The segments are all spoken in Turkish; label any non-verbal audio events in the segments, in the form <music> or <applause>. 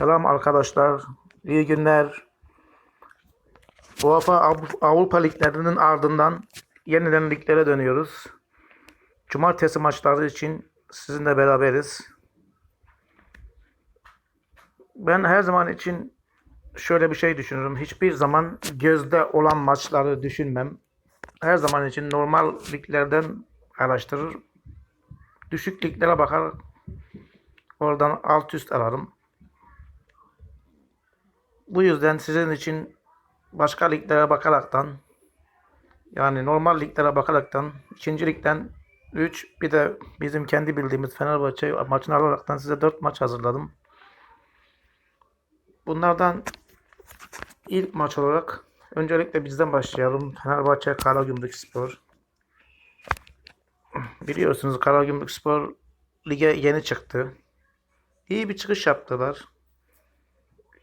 Selam arkadaşlar. İyi günler. UEFA Av- Avrupa Liglerinin ardından yeniden liglere dönüyoruz. Cumartesi maçları için sizinle beraberiz. Ben her zaman için şöyle bir şey düşünürüm. Hiçbir zaman gözde olan maçları düşünmem. Her zaman için normal liglerden araştırır. Düşük liglere bakar. Oradan alt üst ararım. Bu yüzden sizin için başka liglere bakaraktan yani normal liglere bakaraktan ikinci ligden 3 bir de bizim kendi bildiğimiz Fenerbahçe maçını alaraktan size 4 maç hazırladım. Bunlardan ilk maç olarak öncelikle bizden başlayalım. Fenerbahçe Karagümrük Spor. Biliyorsunuz Karagümrük Spor lige yeni çıktı. İyi bir çıkış yaptılar.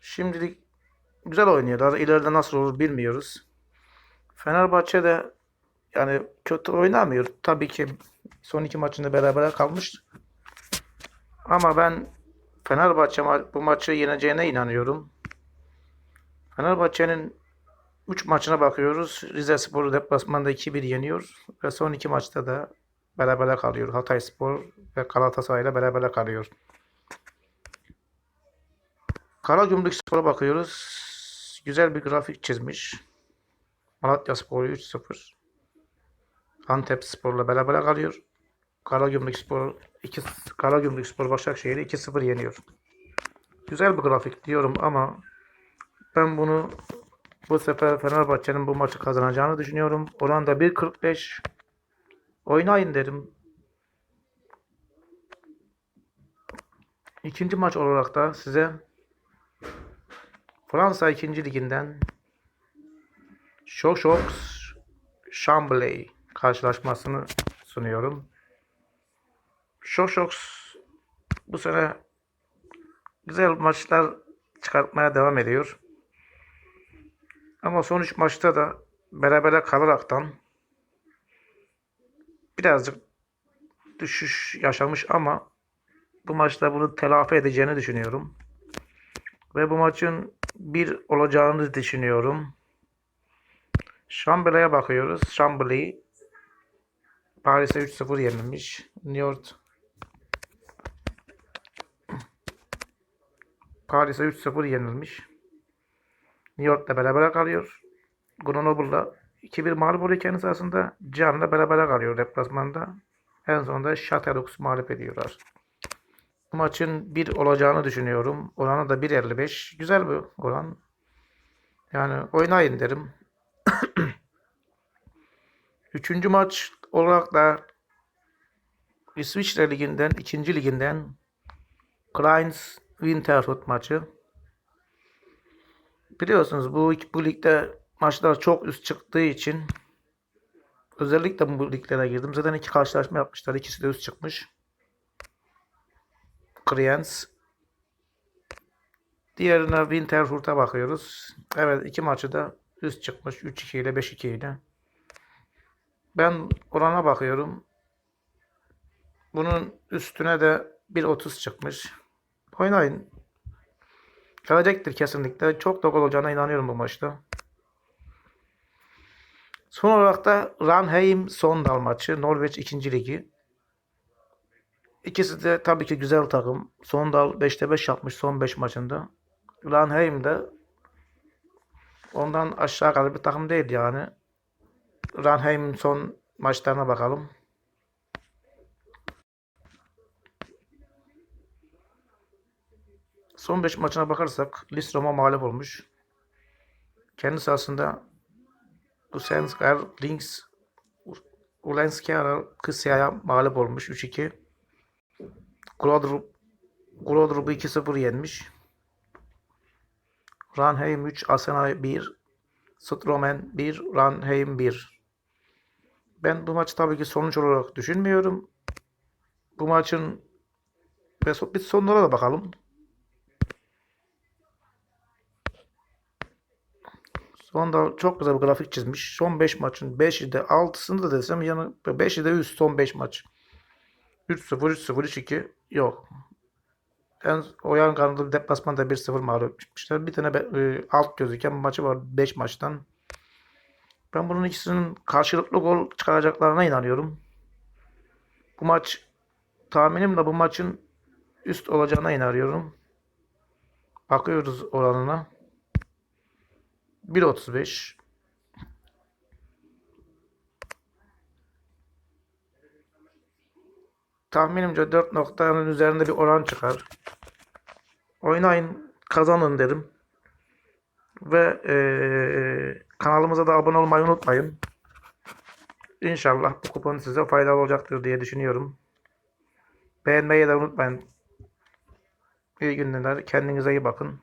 Şimdilik güzel oynuyorlar. İleride nasıl olur bilmiyoruz. Fenerbahçe de yani kötü oynamıyor. Tabii ki son iki maçında beraber kalmış. Ama ben Fenerbahçe ma- bu maçı yeneceğine inanıyorum. Fenerbahçe'nin 3 maçına bakıyoruz. Rize Spor deplasmanda 2-1 yeniyor. Ve son iki maçta da beraber kalıyor. Hatay Spor ve Galatasaray ile beraber kalıyor. Karagümrük Spor'a bakıyoruz. Güzel bir grafik çizmiş. Malatya Spor 3-0. Antep Spor'la beraber kalıyor. Karagümrük Spor 2 Karagümrük Spor Başakşehir'i 2-0 yeniyor. Güzel bir grafik diyorum ama ben bunu bu sefer Fenerbahçe'nin bu maçı kazanacağını düşünüyorum. Oran da 1.45. Oynayın derim. İkinci maç olarak da size Fransa 2. liginden Shoshok Chambly karşılaşmasını sunuyorum. Shoshok bu sene güzel maçlar çıkartmaya devam ediyor. Ama son 3 maçta da berabere kalaraktan birazcık düşüş yaşamış ama bu maçta bunu telafi edeceğini düşünüyorum. Ve bu maçın bir olacağını düşünüyorum. Şambele'ye bakıyoruz. Şambeli Paris'e 3-0 yenilmiş. New York Paris'e 3-0 yenilmiş. New York'la beraber kalıyor. Grenoble'la 2-1 mağlup olurken esasında Can'la beraber kalıyor deplasmanda. En sonunda Chateauroux mağlup ediyorlar. Maçın bir olacağını düşünüyorum. Oranı da 1.55. Güzel bir oran. Yani oynayın derim. <clears throat> Üçüncü maç olarak da İsviçre Ligi'nden, ikinci liginden Kreins Winterthur maçı. Biliyorsunuz bu, bu ligde maçlar çok üst çıktığı için özellikle bu liglere girdim. Zaten iki karşılaşma yapmışlar. İkisi de üst çıkmış. Kriens. Diğerine Winterthur'a bakıyoruz. Evet iki maçı da üst çıkmış. 3-2 ile 5-2 ile. Ben orana bakıyorum. Bunun üstüne de 1.30 çıkmış. Oynayın. Gelecektir kesinlikle. Çok da gol olacağına inanıyorum bu maçta. Son olarak da Ranheim Sondal maçı. Norveç 2. Ligi. İkisi de tabii ki güzel takım. Sondal 5'te 5 yapmış son 5 maçında. Ranheim de ondan aşağı kalır bir takım değil yani. Ranheim'in son maçlarına bakalım. Son 5 maçına bakarsak Lis Roma mağlup olmuş. Kendi sahasında Usenskar, Links, Ulenskara Kısya'ya mağlup olmuş 3-2. Grodrup'u 2-0 yenmiş. Ranheim 3, Arsenal 1, Stromen 1, Ranheim 1. Ben bu maçı tabii ki sonuç olarak düşünmüyorum. Bu maçın biz sonlara da bakalım. Sonda çok güzel bir grafik çizmiş. Son 5 maçın 5'i de 6'sını da desem yanı 5'i de üst son 5 maç. 3-0, 3-0, 3-2 yok. En, o yan kanalı deplasmanda 1-0 mağlup etmişler. Bir tane e, alt gözüken maçı var 5 maçtan. Ben bunun ikisinin karşılıklı gol çıkaracaklarına inanıyorum. Bu maç tahminimle bu maçın üst olacağına inanıyorum. Bakıyoruz oranına. 1.35 Tahminimce 4 noktanın üzerinde bir oran çıkar. Oynayın, kazanın derim. Ve eee, kanalımıza da abone olmayı unutmayın. İnşallah bu kupon size faydalı olacaktır diye düşünüyorum. Beğenmeyi de unutmayın. İyi günler. Kendinize iyi bakın.